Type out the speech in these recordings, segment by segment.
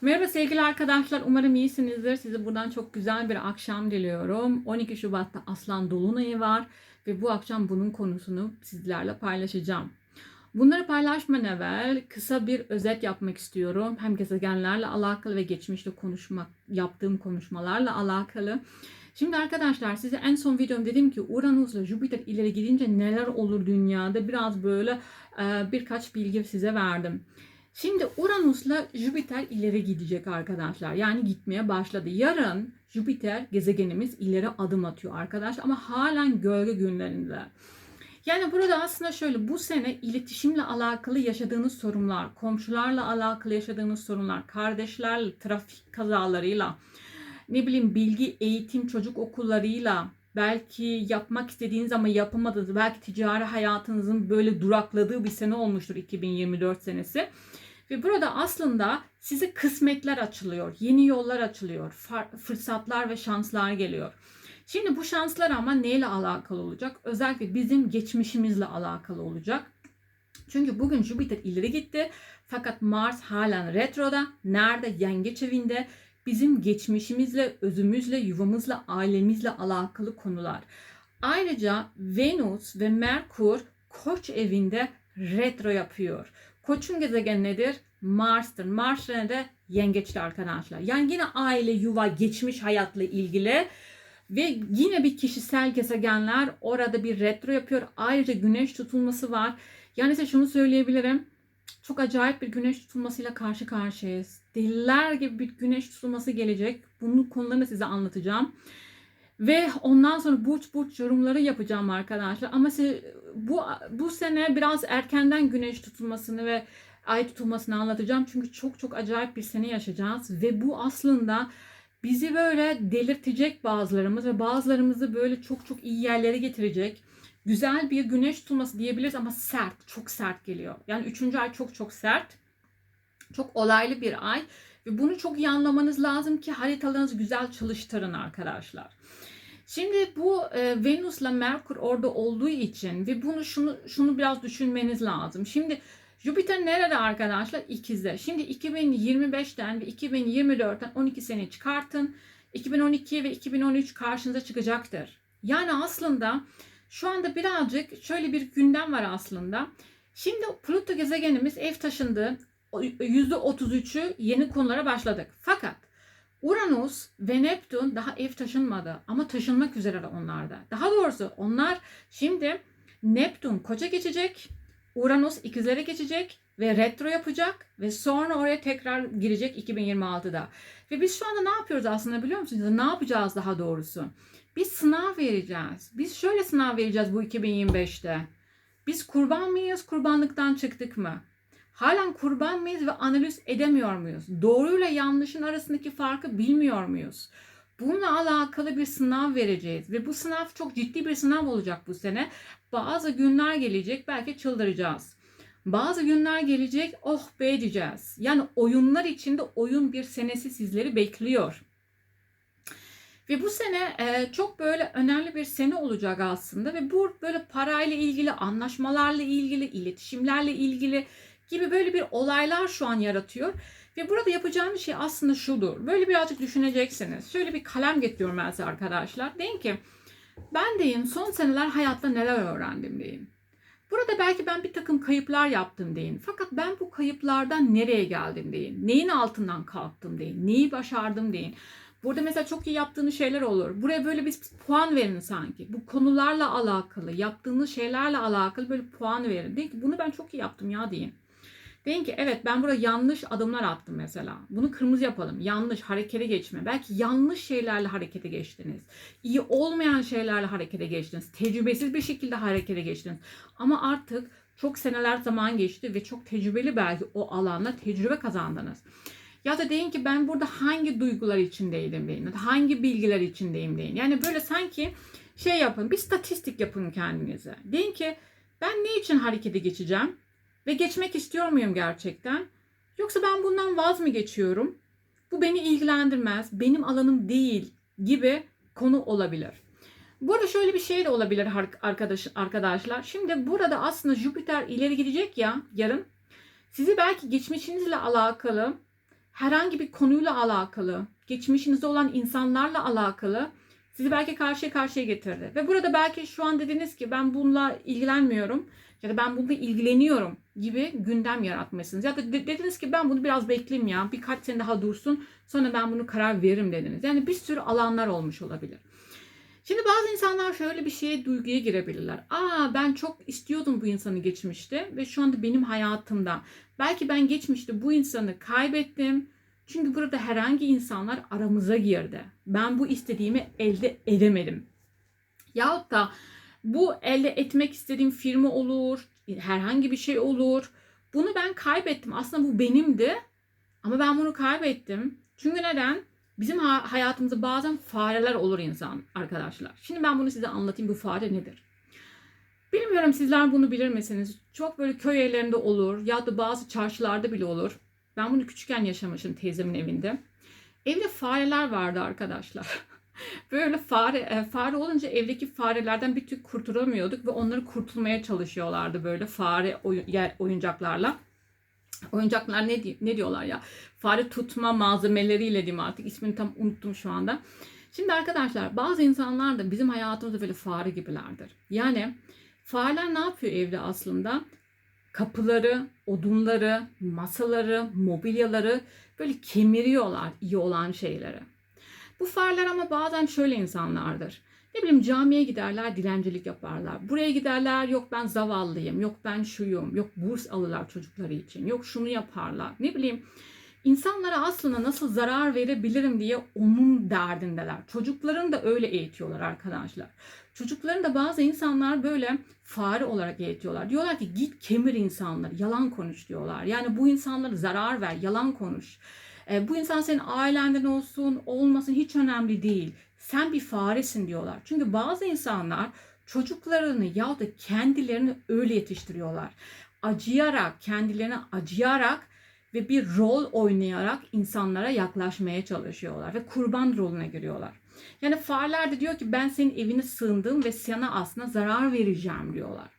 Merhaba sevgili arkadaşlar. Umarım iyisinizdir. Size buradan çok güzel bir akşam diliyorum. 12 Şubat'ta Aslan Dolunay'ı var ve bu akşam bunun konusunu sizlerle paylaşacağım. Bunları paylaşmadan evvel kısa bir özet yapmak istiyorum. Hem gezegenlerle alakalı ve geçmişte konuşmak yaptığım konuşmalarla alakalı. Şimdi arkadaşlar size en son videom dedim ki Uranüs'le Jüpiter ileri gidince neler olur dünyada biraz böyle birkaç bilgi size verdim. Şimdi Uranüs'la Jüpiter ileri gidecek arkadaşlar. Yani gitmeye başladı. Yarın Jüpiter gezegenimiz ileri adım atıyor arkadaşlar ama halen gölge günlerinde. Yani burada aslında şöyle bu sene iletişimle alakalı yaşadığınız sorunlar, komşularla alakalı yaşadığınız sorunlar, kardeşlerle, trafik kazalarıyla, ne bileyim bilgi, eğitim, çocuk okullarıyla, belki yapmak istediğiniz ama yapamadığınız, belki ticari hayatınızın böyle durakladığı bir sene olmuştur 2024 senesi. Ve burada aslında size kısmetler açılıyor, yeni yollar açılıyor, fırsatlar ve şanslar geliyor. Şimdi bu şanslar ama neyle alakalı olacak? Özellikle bizim geçmişimizle alakalı olacak. Çünkü bugün Jüpiter ileri gitti fakat Mars halen retroda. Nerede? Yengeç evinde. Bizim geçmişimizle, özümüzle, yuvamızla, ailemizle alakalı konular. Ayrıca Venüs ve Merkür Koç evinde retro yapıyor. Koç'un gezegen nedir? Mars'tır. Mars de yengeçli arkadaşlar. Yani yine aile, yuva, geçmiş hayatla ilgili ve yine bir kişisel gezegenler orada bir retro yapıyor. Ayrıca güneş tutulması var. Yani size şunu söyleyebilirim. Çok acayip bir güneş tutulmasıyla karşı karşıyayız. Deliler gibi bir güneş tutulması gelecek. Bunun konularını size anlatacağım. Ve ondan sonra burç burç yorumları yapacağım arkadaşlar. Ama size, bu bu sene biraz erkenden güneş tutulmasını ve ay tutulmasını anlatacağım. Çünkü çok çok acayip bir sene yaşayacağız. Ve bu aslında bizi böyle delirtecek bazılarımız ve bazılarımızı böyle çok çok iyi yerlere getirecek. Güzel bir güneş tutulması diyebiliriz ama sert, çok sert geliyor. Yani üçüncü ay çok çok sert. Çok olaylı bir ay. Ve bunu çok iyi anlamanız lazım ki haritalarınızı güzel çalıştırın arkadaşlar. Şimdi bu e, Venüs'la Merkür orada olduğu için ve bunu şunu şunu biraz düşünmeniz lazım. Şimdi Jüpiter nerede arkadaşlar? İkizde. Şimdi 2025'ten ve 2024'ten 12 sene çıkartın. 2012 ve 2013 karşınıza çıkacaktır. Yani aslında şu anda birazcık şöyle bir gündem var aslında. Şimdi Pluto gezegenimiz ev taşındı. %33'ü yeni konulara başladık. Fakat Uranüs ve Neptün daha ev taşınmadı ama taşınmak üzere onlarda. Daha doğrusu onlar şimdi Neptün koça geçecek, Uranüs ikizlere geçecek ve retro yapacak ve sonra oraya tekrar girecek 2026'da. Ve biz şu anda ne yapıyoruz aslında biliyor musunuz? Ne yapacağız daha doğrusu? Biz sınav vereceğiz. Biz şöyle sınav vereceğiz bu 2025'te. Biz kurban mıyız? Kurbanlıktan çıktık mı? Halen kurban mıyız ve analiz edemiyor muyuz? Doğruyla yanlışın arasındaki farkı bilmiyor muyuz? Bununla alakalı bir sınav vereceğiz ve bu sınav çok ciddi bir sınav olacak bu sene. Bazı günler gelecek belki çıldıracağız. Bazı günler gelecek oh be diyeceğiz. Yani oyunlar içinde oyun bir senesi sizleri bekliyor. Ve bu sene e, çok böyle önemli bir sene olacak aslında ve bu böyle parayla ilgili, anlaşmalarla ilgili, iletişimlerle ilgili gibi böyle bir olaylar şu an yaratıyor. Ve burada yapacağım şey aslında şudur. Böyle birazcık düşüneceksiniz. Şöyle bir kalem getiriyorum ben size arkadaşlar. Deyin ki ben deyin son seneler hayatta neler öğrendim deyin. Burada belki ben bir takım kayıplar yaptım deyin. Fakat ben bu kayıplardan nereye geldim deyin. Neyin altından kalktım deyin. Neyi başardım deyin. Burada mesela çok iyi yaptığınız şeyler olur. Buraya böyle bir puan verin sanki. Bu konularla alakalı, yaptığınız şeylerle alakalı böyle puan verin. Deyin ki bunu ben çok iyi yaptım ya deyin. Deyin ki evet ben burada yanlış adımlar attım mesela. Bunu kırmızı yapalım. Yanlış harekete geçme. Belki yanlış şeylerle harekete geçtiniz. İyi olmayan şeylerle harekete geçtiniz. Tecrübesiz bir şekilde harekete geçtiniz. Ama artık çok seneler zaman geçti ve çok tecrübeli belki o alanda tecrübe kazandınız. Ya da deyin ki ben burada hangi duygular içindeydim deyin. Hangi bilgiler içindeyim deyin. Yani böyle sanki şey yapın. Bir statistik yapın kendinize. Deyin ki ben ne için harekete geçeceğim? Ve geçmek istiyor muyum gerçekten? Yoksa ben bundan vaz mı geçiyorum? Bu beni ilgilendirmez, benim alanım değil gibi konu olabilir. Burada şöyle bir şey de olabilir arkadaş, arkadaşlar. Şimdi burada aslında Jüpiter ileri gidecek ya yarın. Sizi belki geçmişinizle alakalı herhangi bir konuyla alakalı, geçmişinizde olan insanlarla alakalı sizi belki karşıya karşıya getirdi. Ve burada belki şu an dediniz ki ben bununla ilgilenmiyorum ya da ben bununla ilgileniyorum gibi gündem yaratmışsınız. Ya da de- dediniz ki ben bunu biraz bekleyeyim ya birkaç sene daha dursun sonra ben bunu karar veririm dediniz. Yani bir sürü alanlar olmuş olabilir. Şimdi bazı insanlar şöyle bir şeye duyguya girebilirler. Aa ben çok istiyordum bu insanı geçmişte ve şu anda benim hayatımda. Belki ben geçmişte bu insanı kaybettim. Çünkü burada herhangi insanlar aramıza girdi. Ben bu istediğimi elde edemedim. Yahut da bu elde etmek istediğim firma olur, herhangi bir şey olur. Bunu ben kaybettim. Aslında bu benimdi ama ben bunu kaybettim. Çünkü neden? Bizim ha- hayatımızda bazen fareler olur insan arkadaşlar. Şimdi ben bunu size anlatayım. Bu fare nedir? Bilmiyorum sizler bunu bilir misiniz? Çok böyle köy evlerinde olur ya da bazı çarşılarda bile olur. Ben bunu küçükken yaşamışım teyzemin evinde. Evde fareler vardı arkadaşlar. Böyle fare e, fare olunca evdeki farelerden bir tür kurtulamıyorduk ve onları kurtulmaya çalışıyorlardı böyle fare oyuncaklarla. Oyuncaklar ne ne diyorlar ya? Fare tutma malzemeleriyle diyeyim artık ismini tam unuttum şu anda. Şimdi arkadaşlar bazı insanlar da bizim hayatımızda böyle fare gibilerdir. Yani fareler ne yapıyor evde aslında? Kapıları, odunları, masaları, mobilyaları böyle kemiriyorlar iyi olan şeyleri. Bu fareler ama bazen şöyle insanlardır. Ne bileyim camiye giderler, dilencilik yaparlar. Buraya giderler, yok ben zavallıyım, yok ben şuyum, yok burs alırlar çocukları için, yok şunu yaparlar. Ne bileyim insanlara aslında nasıl zarar verebilirim diye onun derdindeler. Çocuklarını da öyle eğitiyorlar arkadaşlar. Çocukların da bazı insanlar böyle fare olarak eğitiyorlar. Diyorlar ki git kemir insanları, yalan konuş diyorlar. Yani bu insanlara zarar ver, yalan konuş. E, bu insan senin ailenden olsun, olmasın hiç önemli değil. Sen bir faresin diyorlar. Çünkü bazı insanlar çocuklarını ya da kendilerini öyle yetiştiriyorlar. Acıyarak, kendilerine acıyarak ve bir rol oynayarak insanlara yaklaşmaya çalışıyorlar ve kurban rolüne giriyorlar. Yani fareler de diyor ki ben senin evine sığındım ve sana aslında zarar vereceğim diyorlar.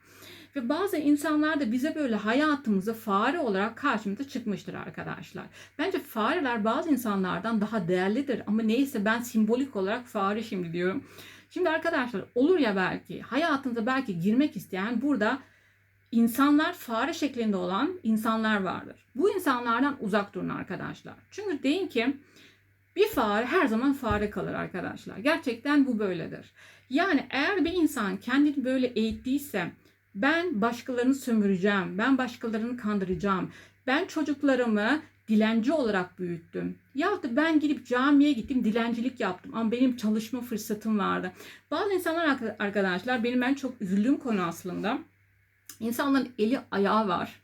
Ve bazı insanlar da bize böyle hayatımıza fare olarak karşımıza çıkmıştır arkadaşlar. Bence fareler bazı insanlardan daha değerlidir ama neyse ben simbolik olarak fare şimdi diyorum. Şimdi arkadaşlar olur ya belki hayatınıza belki girmek isteyen burada insanlar fare şeklinde olan insanlar vardır. Bu insanlardan uzak durun arkadaşlar. Çünkü deyin ki bir fare her zaman fare kalır arkadaşlar. Gerçekten bu böyledir. Yani eğer bir insan kendini böyle eğittiyse ben başkalarını sömüreceğim, ben başkalarını kandıracağım, ben çocuklarımı dilenci olarak büyüttüm. Ya da ben gidip camiye gittim dilencilik yaptım ama benim çalışma fırsatım vardı. Bazı insanlar arkadaşlar benim en çok üzüldüğüm konu aslında. İnsanların eli ayağı var.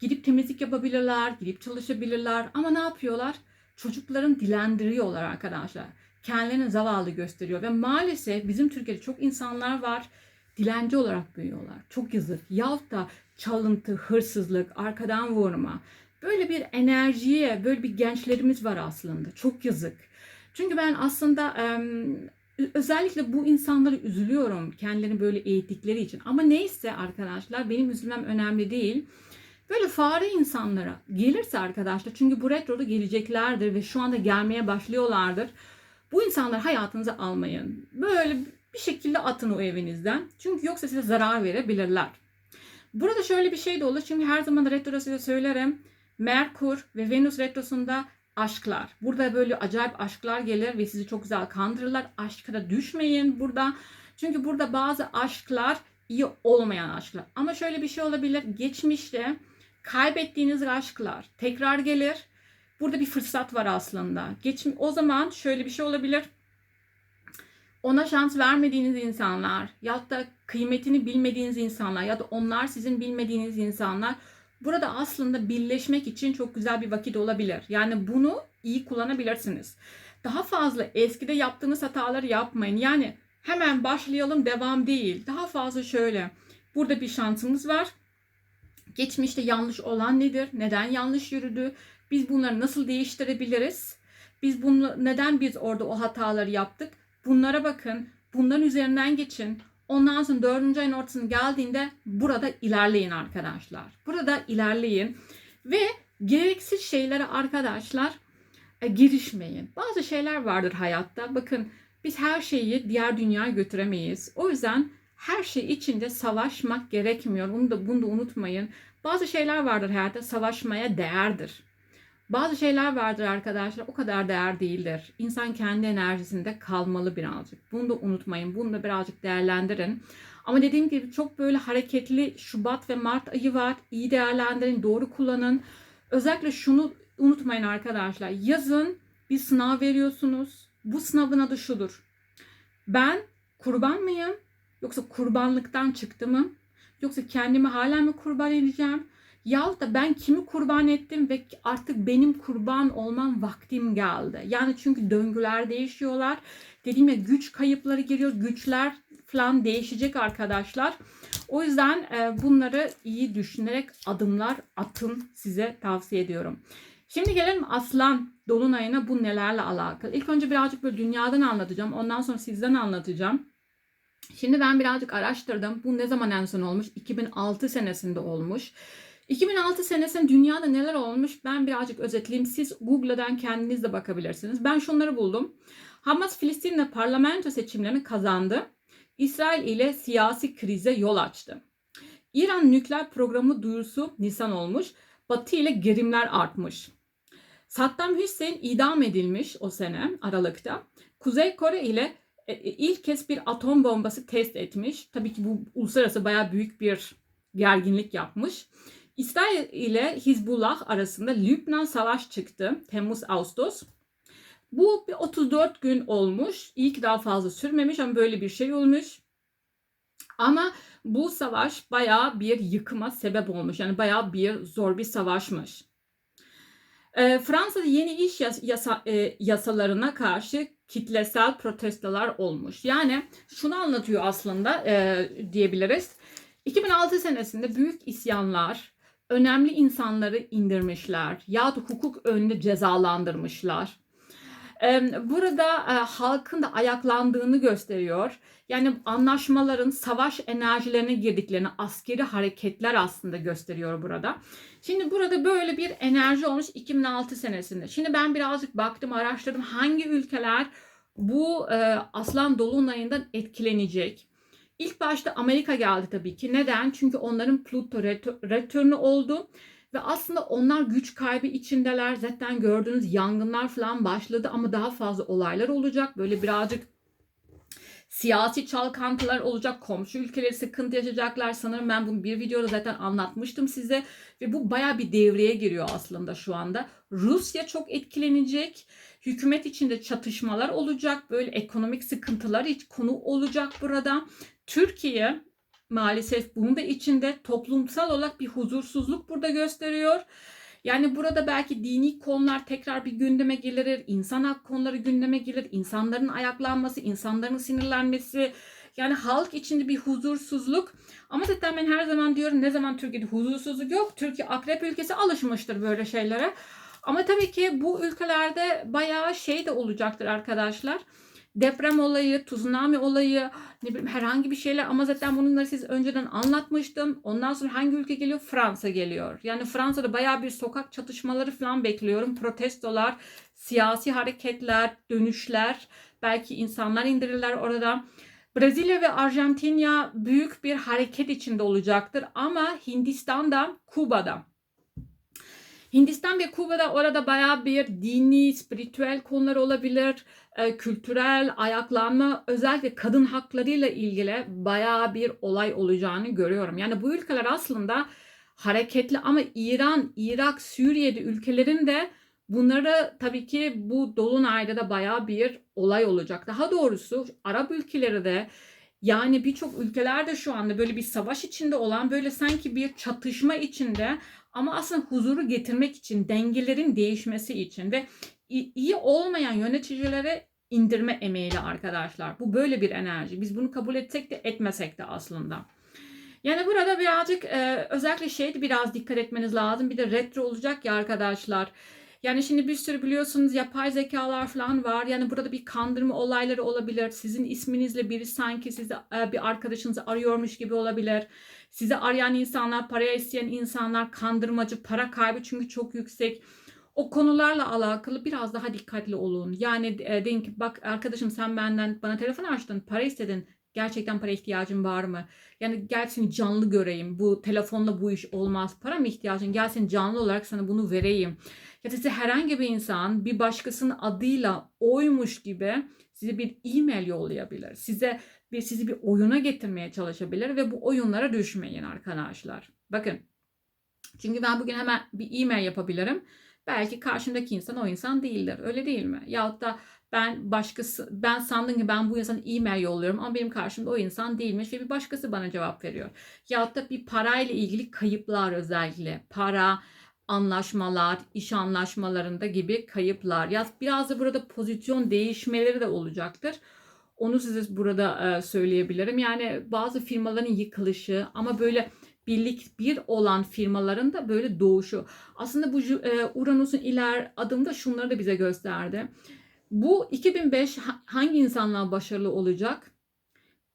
Gidip temizlik yapabilirler, gidip çalışabilirler ama ne yapıyorlar? Çocukların dilendiriyorlar arkadaşlar. Kendilerini zavallı gösteriyor ve maalesef bizim Türkiye'de çok insanlar var dilenci olarak büyüyorlar. Çok yazık. Yahut da çalıntı, hırsızlık, arkadan vurma. Böyle bir enerjiye, böyle bir gençlerimiz var aslında. Çok yazık. Çünkü ben aslında özellikle bu insanları üzülüyorum kendilerini böyle eğittikleri için. Ama neyse arkadaşlar benim üzülmem önemli değil. Böyle fare insanlara gelirse arkadaşlar çünkü bu retroda geleceklerdir ve şu anda gelmeye başlıyorlardır. Bu insanlar hayatınıza almayın. Böyle bir şekilde atın o evinizden. Çünkü yoksa size zarar verebilirler. Burada şöyle bir şey de olur. Çünkü her zaman retrosuyla söylerim. Merkur ve Venüs retrosunda aşklar. Burada böyle acayip aşklar gelir ve sizi çok güzel kandırırlar. Aşka da düşmeyin burada. Çünkü burada bazı aşklar iyi olmayan aşklar. Ama şöyle bir şey olabilir. Geçmişte kaybettiğiniz aşklar tekrar gelir. Burada bir fırsat var aslında. Geçim o zaman şöyle bir şey olabilir ona şans vermediğiniz insanlar ya da kıymetini bilmediğiniz insanlar ya da onlar sizin bilmediğiniz insanlar burada aslında birleşmek için çok güzel bir vakit olabilir. Yani bunu iyi kullanabilirsiniz. Daha fazla eskide yaptığınız hataları yapmayın. Yani hemen başlayalım devam değil. Daha fazla şöyle. Burada bir şansımız var. Geçmişte yanlış olan nedir? Neden yanlış yürüdü? Biz bunları nasıl değiştirebiliriz? Biz bunu neden biz orada o hataları yaptık? Bunlara bakın. Bunların üzerinden geçin. Ondan sonra dördüncü ayın ortasına geldiğinde burada ilerleyin arkadaşlar. Burada ilerleyin. Ve gereksiz şeyleri arkadaşlar e, girişmeyin. Bazı şeyler vardır hayatta. Bakın biz her şeyi diğer dünyaya götüremeyiz. O yüzden her şey içinde savaşmak gerekmiyor. Bunu da bunu da unutmayın. Bazı şeyler vardır hayatta savaşmaya değerdir. Bazı şeyler vardır arkadaşlar o kadar değer değildir. İnsan kendi enerjisinde kalmalı birazcık. Bunu da unutmayın. Bunu da birazcık değerlendirin. Ama dediğim gibi çok böyle hareketli Şubat ve Mart ayı var. İyi değerlendirin, doğru kullanın. Özellikle şunu unutmayın arkadaşlar. Yazın bir sınav veriyorsunuz. Bu sınavın adı şudur. Ben kurban mıyım? Yoksa kurbanlıktan çıktı mı? Yoksa kendimi hala mı kurban edeceğim? Yahut da ben kimi kurban ettim ve artık benim kurban olmam vaktim geldi. Yani çünkü döngüler değişiyorlar. Dediğim ya güç kayıpları geliyor. Güçler falan değişecek arkadaşlar. O yüzden e, bunları iyi düşünerek adımlar atın size tavsiye ediyorum. Şimdi gelelim Aslan Dolunay'ına bu nelerle alakalı. İlk önce birazcık böyle dünyadan anlatacağım. Ondan sonra sizden anlatacağım. Şimdi ben birazcık araştırdım. Bu ne zaman en son olmuş? 2006 senesinde olmuş. 2006 senesinde dünyada neler olmuş ben birazcık özetleyeyim. Siz Google'dan kendiniz de bakabilirsiniz. Ben şunları buldum. Hamas Filistin'de parlamento seçimlerini kazandı. İsrail ile siyasi krize yol açtı. İran nükleer programı duyurusu Nisan olmuş. Batı ile gerimler artmış. Saddam Hüseyin idam edilmiş o sene Aralık'ta. Kuzey Kore ile e, e, ilk kez bir atom bombası test etmiş. Tabii ki bu uluslararası bayağı büyük bir gerginlik yapmış. İsrail ile Hizbullah arasında Lübnan savaş çıktı. Temmuz-Ağustos. Bu bir 34 gün olmuş. İyi ki daha fazla sürmemiş ama böyle bir şey olmuş. Ama bu savaş bayağı bir yıkıma sebep olmuş. Yani bayağı bir zor bir savaşmış. E, Fransa'da yeni iş yasa, e, yasalarına karşı kitlesel protestolar olmuş. Yani şunu anlatıyor aslında e, diyebiliriz. 2006 senesinde büyük isyanlar, önemli insanları indirmişler ya da hukuk önünde cezalandırmışlar. Burada e, halkın da ayaklandığını gösteriyor. Yani anlaşmaların savaş enerjilerine girdiklerini askeri hareketler aslında gösteriyor burada. Şimdi burada böyle bir enerji olmuş 2006 senesinde. Şimdi ben birazcık baktım araştırdım hangi ülkeler bu e, aslan dolunayından etkilenecek. İlk başta Amerika geldi tabii ki. Neden? Çünkü onların Pluto returnü oldu. Ve aslında onlar güç kaybı içindeler. Zaten gördüğünüz yangınlar falan başladı ama daha fazla olaylar olacak. Böyle birazcık siyasi çalkantılar olacak. Komşu ülkeleri sıkıntı yaşayacaklar. Sanırım ben bunu bir videoda zaten anlatmıştım size. Ve bu baya bir devreye giriyor aslında şu anda. Rusya çok etkilenecek. Hükümet içinde çatışmalar olacak. Böyle ekonomik sıkıntılar hiç konu olacak burada. Türkiye maalesef bunun da içinde toplumsal olarak bir huzursuzluk burada gösteriyor. Yani burada belki dini konular tekrar bir gündeme gelir, insan hak konuları gündeme gelir, insanların ayaklanması, insanların sinirlenmesi, yani halk içinde bir huzursuzluk. Ama zaten ben her zaman diyorum ne zaman Türkiye'de huzursuzluk yok. Türkiye akrep ülkesi alışmıştır böyle şeylere. Ama tabii ki bu ülkelerde bayağı şey de olacaktır arkadaşlar deprem olayı, tsunami olayı, ne bileyim herhangi bir şeyler ama zaten bunları siz önceden anlatmıştım. Ondan sonra hangi ülke geliyor? Fransa geliyor. Yani Fransa'da bayağı bir sokak çatışmaları falan bekliyorum. Protestolar, siyasi hareketler, dönüşler, belki insanlar indirirler orada. Brezilya ve Arjantinya büyük bir hareket içinde olacaktır ama Hindistan'da, Kuba'da Hindistan ve Kuba'da orada bayağı bir dini, spiritüel konular olabilir, e, kültürel ayaklanma, özellikle kadın haklarıyla ilgili bayağı bir olay olacağını görüyorum. Yani bu ülkeler aslında hareketli ama İran, Irak, Suriye'de ülkelerin de bunları tabii ki bu Dolunay'da da bayağı bir olay olacak. Daha doğrusu Arap ülkeleri de yani birçok ülkelerde şu anda böyle bir savaş içinde olan böyle sanki bir çatışma içinde ama aslında huzuru getirmek için, dengelerin değişmesi için ve iyi olmayan yöneticilere indirme emeğiyle arkadaşlar. Bu böyle bir enerji. Biz bunu kabul etsek de etmesek de aslında. Yani burada birazcık e, özellikle şeydi biraz dikkat etmeniz lazım. Bir de retro olacak ya arkadaşlar. Yani şimdi bir sürü biliyorsunuz yapay zekalar falan var. Yani burada bir kandırma olayları olabilir. Sizin isminizle biri sanki sizi e, bir arkadaşınızı arıyormuş gibi olabilir. Sizi arayan insanlar, paraya isteyen insanlar kandırmacı, para kaybı çünkü çok yüksek. o konularla alakalı biraz daha dikkatli olun. Yani e, deyin ki bak arkadaşım sen benden bana telefon açtın, para istedin. Gerçekten para ihtiyacın var mı? Yani gel seni canlı göreyim. Bu telefonla bu iş olmaz. Para mı ihtiyacın? Gel seni canlı olarak sana bunu vereyim. Ya da size herhangi bir insan bir başkasının adıyla oymuş gibi size bir e-mail yollayabilir. Size bir sizi bir oyuna getirmeye çalışabilir ve bu oyunlara düşmeyin arkadaşlar. Bakın. Çünkü ben bugün hemen bir e-mail yapabilirim. Belki karşımdaki insan o insan değildir. Öyle değil mi? Yahut da ben başkası ben sandım ki ben bu insana e-mail yolluyorum ama benim karşımda o insan değilmiş ve bir başkası bana cevap veriyor. Yahut da bir parayla ilgili kayıplar özellikle para, anlaşmalar, iş anlaşmalarında gibi kayıplar. Ya biraz da burada pozisyon değişmeleri de olacaktır. Onu size burada e, söyleyebilirim. Yani bazı firmaların yıkılışı ama böyle birlik bir olan firmaların da böyle doğuşu. Aslında bu e, Uranüs'ün iler adımda şunları da bize gösterdi. Bu 2005 hangi insanlar başarılı olacak?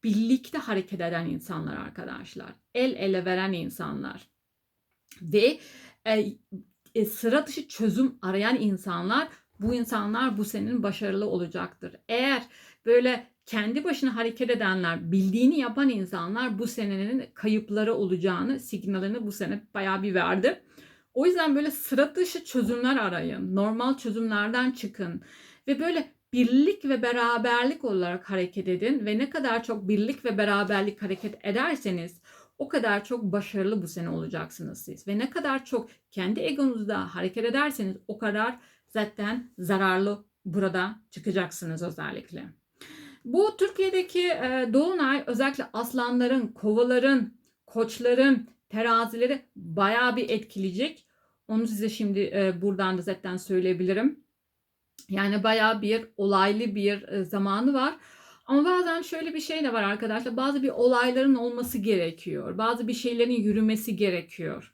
Birlikte hareket eden insanlar arkadaşlar. El ele veren insanlar. Ve e, e, sıra dışı çözüm arayan insanlar bu insanlar bu senin başarılı olacaktır. Eğer böyle kendi başına hareket edenler, bildiğini yapan insanlar bu senenin kayıpları olacağını signalini bu sene bayağı bir verdi. O yüzden böyle sıra dışı çözümler arayın. Normal çözümlerden çıkın. Ve böyle birlik ve beraberlik olarak hareket edin. Ve ne kadar çok birlik ve beraberlik hareket ederseniz o kadar çok başarılı bu sene olacaksınız siz. Ve ne kadar çok kendi egonuzda hareket ederseniz o kadar zaten zararlı burada çıkacaksınız özellikle. Bu Türkiye'deki e, dolunay özellikle aslanların, kovaların, koçların, terazileri bayağı bir etkileyecek. Onu size şimdi e, buradan da zaten söyleyebilirim. Yani bayağı bir olaylı bir e, zamanı var. Ama bazen şöyle bir şey de var arkadaşlar. Bazı bir olayların olması gerekiyor. Bazı bir şeylerin yürümesi gerekiyor.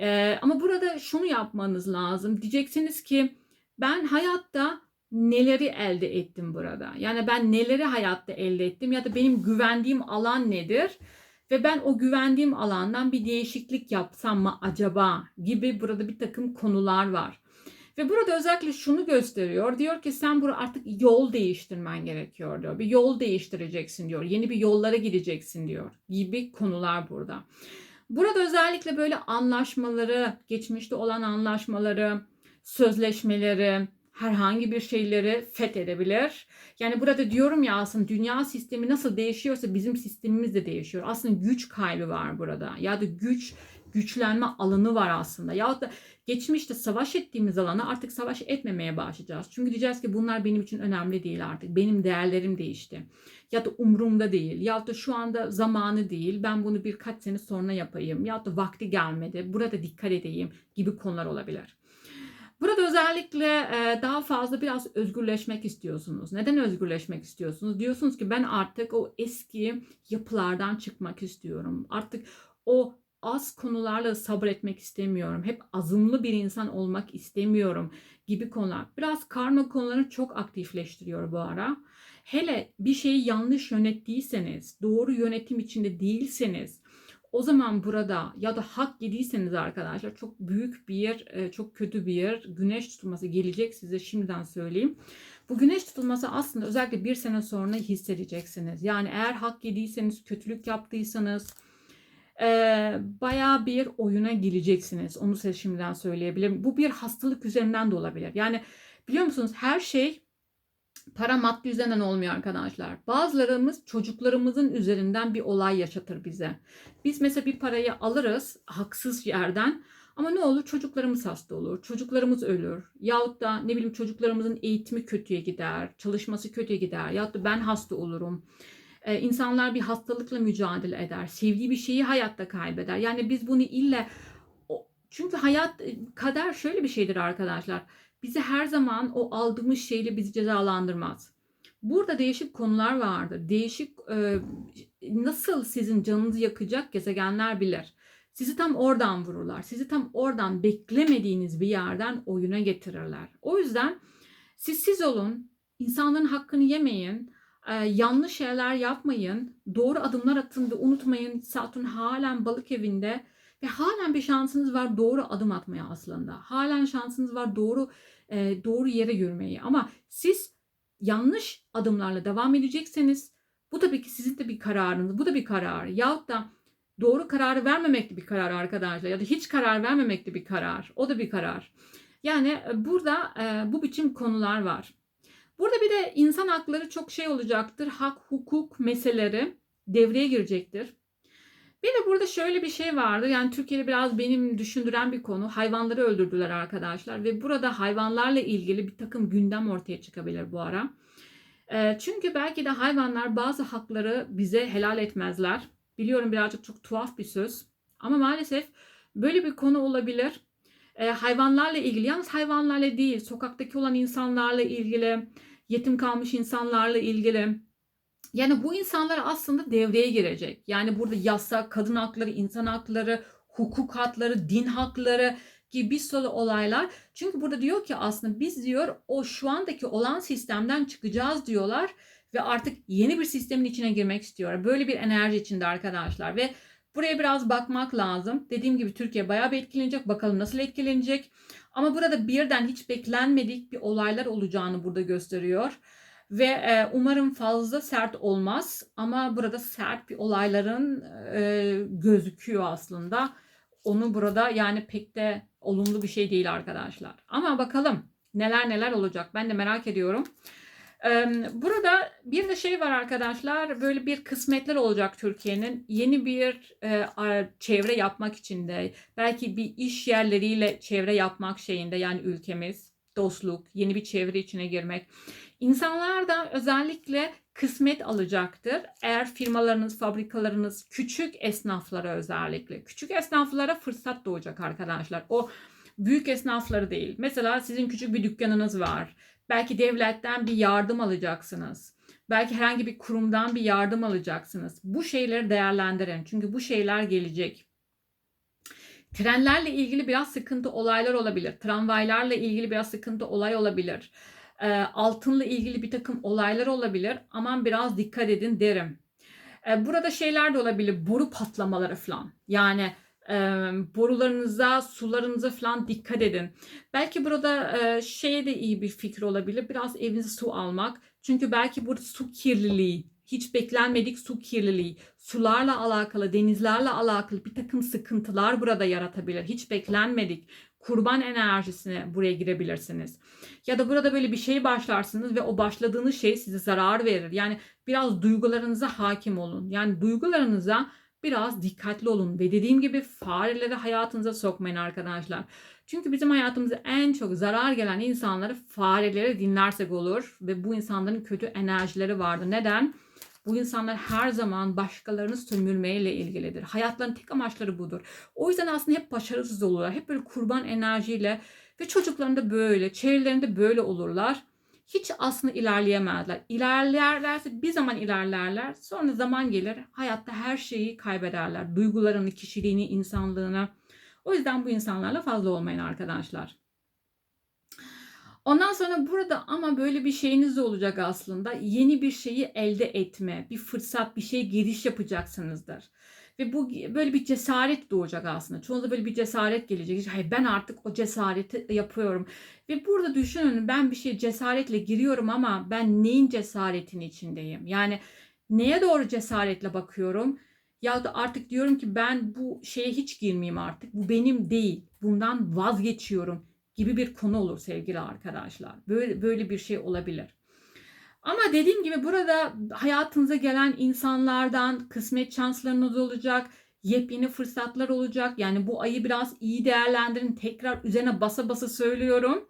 Ee, ama burada şunu yapmanız lazım. Diyeceksiniz ki ben hayatta neleri elde ettim burada? Yani ben neleri hayatta elde ettim ya da benim güvendiğim alan nedir? Ve ben o güvendiğim alandan bir değişiklik yapsam mı acaba gibi burada bir takım konular var. Ve burada özellikle şunu gösteriyor. Diyor ki sen burada artık yol değiştirmen gerekiyor diyor. Bir yol değiştireceksin diyor. Yeni bir yollara gideceksin diyor. Gibi konular burada. Burada özellikle böyle anlaşmaları, geçmişte olan anlaşmaları, sözleşmeleri, herhangi bir şeyleri fethedebilir. Yani burada diyorum ya aslında dünya sistemi nasıl değişiyorsa bizim sistemimiz de değişiyor. Aslında güç kaybı var burada. Ya da güç güçlenme alanı var aslında. Ya da geçmişte savaş ettiğimiz alana artık savaş etmemeye başlayacağız. Çünkü diyeceğiz ki bunlar benim için önemli değil artık. Benim değerlerim değişti. Ya da umurumda değil. Ya da şu anda zamanı değil. Ben bunu birkaç sene sonra yapayım. Ya da vakti gelmedi. Burada dikkat edeyim gibi konular olabilir. Burada özellikle e, daha fazla biraz özgürleşmek istiyorsunuz. Neden özgürleşmek istiyorsunuz? Diyorsunuz ki ben artık o eski yapılardan çıkmak istiyorum. Artık o az konularla sabretmek istemiyorum. Hep azımlı bir insan olmak istemiyorum gibi konular. Biraz karma konularını çok aktifleştiriyor bu ara. Hele bir şeyi yanlış yönettiyseniz, doğru yönetim içinde değilseniz, o zaman burada ya da hak yediyseniz arkadaşlar çok büyük bir, e, çok kötü bir güneş tutulması gelecek size şimdiden söyleyeyim. Bu güneş tutulması aslında özellikle bir sene sonra hissedeceksiniz. Yani eğer hak yediyseniz, kötülük yaptıysanız, e, bayağı bir oyuna gireceksiniz. Onu size şimdiden söyleyebilirim. Bu bir hastalık üzerinden de olabilir. Yani biliyor musunuz her şey para maddi üzerinden olmuyor arkadaşlar. Bazılarımız çocuklarımızın üzerinden bir olay yaşatır bize. Biz mesela bir parayı alırız haksız yerden ama ne olur çocuklarımız hasta olur, çocuklarımız ölür. Yahut da ne bileyim çocuklarımızın eğitimi kötüye gider, çalışması kötüye gider. Yahut da ben hasta olurum. Ee, insanlar bir hastalıkla mücadele eder. Sevdiği bir şeyi hayatta kaybeder. Yani biz bunu ille çünkü hayat kader şöyle bir şeydir arkadaşlar bizi her zaman o aldığımız şeyle bizi cezalandırmaz. Burada değişik konular vardır. Değişik e, nasıl sizin canınızı yakacak gezegenler bilir. Sizi tam oradan vururlar. Sizi tam oradan beklemediğiniz bir yerden oyuna getirirler. O yüzden siz siz olun. İnsanların hakkını yemeyin. E, yanlış şeyler yapmayın. Doğru adımlar atın ve unutmayın Satürn halen balık evinde ve halen bir şansınız var doğru adım atmaya aslında. Halen şansınız var doğru e, doğru yere yürümeyi. Ama siz yanlış adımlarla devam edecekseniz bu tabii ki sizin de bir kararınız. Bu da bir karar. Yahut da doğru kararı vermemek de bir karar arkadaşlar. Ya da hiç karar vermemek de bir karar. O da bir karar. Yani e, burada e, bu biçim konular var. Burada bir de insan hakları çok şey olacaktır. Hak, hukuk meseleleri devreye girecektir. Bir de burada şöyle bir şey vardı. Yani Türkiye'de biraz benim düşündüren bir konu. Hayvanları öldürdüler arkadaşlar. Ve burada hayvanlarla ilgili bir takım gündem ortaya çıkabilir bu ara. E, çünkü belki de hayvanlar bazı hakları bize helal etmezler. Biliyorum birazcık çok tuhaf bir söz. Ama maalesef böyle bir konu olabilir. E, hayvanlarla ilgili, yalnız hayvanlarla değil, sokaktaki olan insanlarla ilgili, yetim kalmış insanlarla ilgili. Yani bu insanlar aslında devreye girecek. Yani burada yasa, kadın hakları, insan hakları, hukuk hakları, din hakları gibi bir sürü olaylar. Çünkü burada diyor ki aslında biz diyor o şu andaki olan sistemden çıkacağız diyorlar ve artık yeni bir sistemin içine girmek istiyor. Böyle bir enerji içinde arkadaşlar ve buraya biraz bakmak lazım. Dediğim gibi Türkiye bayağı bir etkilenecek. Bakalım nasıl etkilenecek. Ama burada birden hiç beklenmedik bir olaylar olacağını burada gösteriyor. Ve e, umarım fazla sert olmaz ama burada sert bir olayların e, gözüküyor aslında. Onu burada yani pek de olumlu bir şey değil arkadaşlar. Ama bakalım neler neler olacak ben de merak ediyorum. Burada bir de şey var arkadaşlar böyle bir kısmetler olacak Türkiye'nin yeni bir e, çevre yapmak için de belki bir iş yerleriyle çevre yapmak şeyinde yani ülkemiz dostluk yeni bir çevre içine girmek. İnsanlar da özellikle kısmet alacaktır. Eğer firmalarınız, fabrikalarınız küçük esnaflara özellikle küçük esnaflara fırsat doğacak arkadaşlar. O büyük esnafları değil. Mesela sizin küçük bir dükkanınız var Belki devletten bir yardım alacaksınız. Belki herhangi bir kurumdan bir yardım alacaksınız. Bu şeyleri değerlendirin. Çünkü bu şeyler gelecek. Trenlerle ilgili biraz sıkıntı olaylar olabilir. Tramvaylarla ilgili biraz sıkıntı olay olabilir. E, altınla ilgili bir takım olaylar olabilir. Aman biraz dikkat edin derim. E, burada şeyler de olabilir. Boru patlamaları falan. Yani e, borularınıza, sularınıza falan dikkat edin. Belki burada e, şeye de iyi bir fikir olabilir. Biraz evinize su almak. Çünkü belki burada su kirliliği, hiç beklenmedik su kirliliği, sularla alakalı, denizlerle alakalı bir takım sıkıntılar burada yaratabilir. Hiç beklenmedik kurban enerjisine buraya girebilirsiniz. Ya da burada böyle bir şey başlarsınız ve o başladığınız şey size zarar verir. Yani biraz duygularınıza hakim olun. Yani duygularınıza biraz dikkatli olun ve dediğim gibi fareleri hayatınıza sokmayın arkadaşlar. Çünkü bizim hayatımıza en çok zarar gelen insanları fareleri dinlersek olur ve bu insanların kötü enerjileri vardı. Neden? Bu insanlar her zaman başkalarını sömürmeyle ilgilidir. Hayatların tek amaçları budur. O yüzden aslında hep başarısız olurlar. Hep böyle kurban enerjiyle ve çocuklarında böyle, çevrelerinde böyle olurlar hiç aslında ilerleyemezler. İlerlerlerse bir zaman ilerlerler. Sonra zaman gelir hayatta her şeyi kaybederler. Duygularını, kişiliğini, insanlığını. O yüzden bu insanlarla fazla olmayın arkadaşlar. Ondan sonra burada ama böyle bir şeyiniz de olacak aslında. Yeni bir şeyi elde etme, bir fırsat, bir şey giriş yapacaksınızdır. Ve bu böyle bir cesaret doğacak aslında. Çoğunuzda böyle bir cesaret gelecek. Hayır ben artık o cesareti yapıyorum. Ve burada düşünün ben bir şey cesaretle giriyorum ama ben neyin cesaretin içindeyim? Yani neye doğru cesaretle bakıyorum? Ya da artık diyorum ki ben bu şeye hiç girmeyeyim artık. Bu benim değil. Bundan vazgeçiyorum gibi bir konu olur sevgili arkadaşlar. Böyle böyle bir şey olabilir. Ama dediğim gibi burada hayatınıza gelen insanlardan kısmet şanslarınız olacak. Yepyeni fırsatlar olacak. Yani bu ayı biraz iyi değerlendirin. Tekrar üzerine basa basa söylüyorum.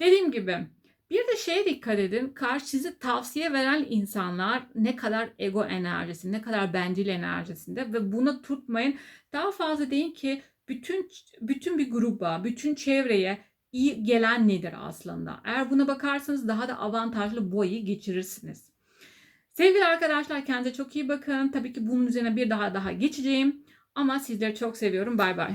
Dediğim gibi bir de şeye dikkat edin. Karşı tavsiye veren insanlar ne kadar ego enerjisi, ne kadar bencil enerjisinde ve buna tutmayın. Daha fazla deyin ki bütün bütün bir gruba, bütün çevreye iyi gelen nedir aslında? Eğer buna bakarsanız daha da avantajlı bu ayı geçirirsiniz. Sevgili arkadaşlar kendinize çok iyi bakın. Tabii ki bunun üzerine bir daha daha geçeceğim. Ama sizleri çok seviyorum. Bay bay.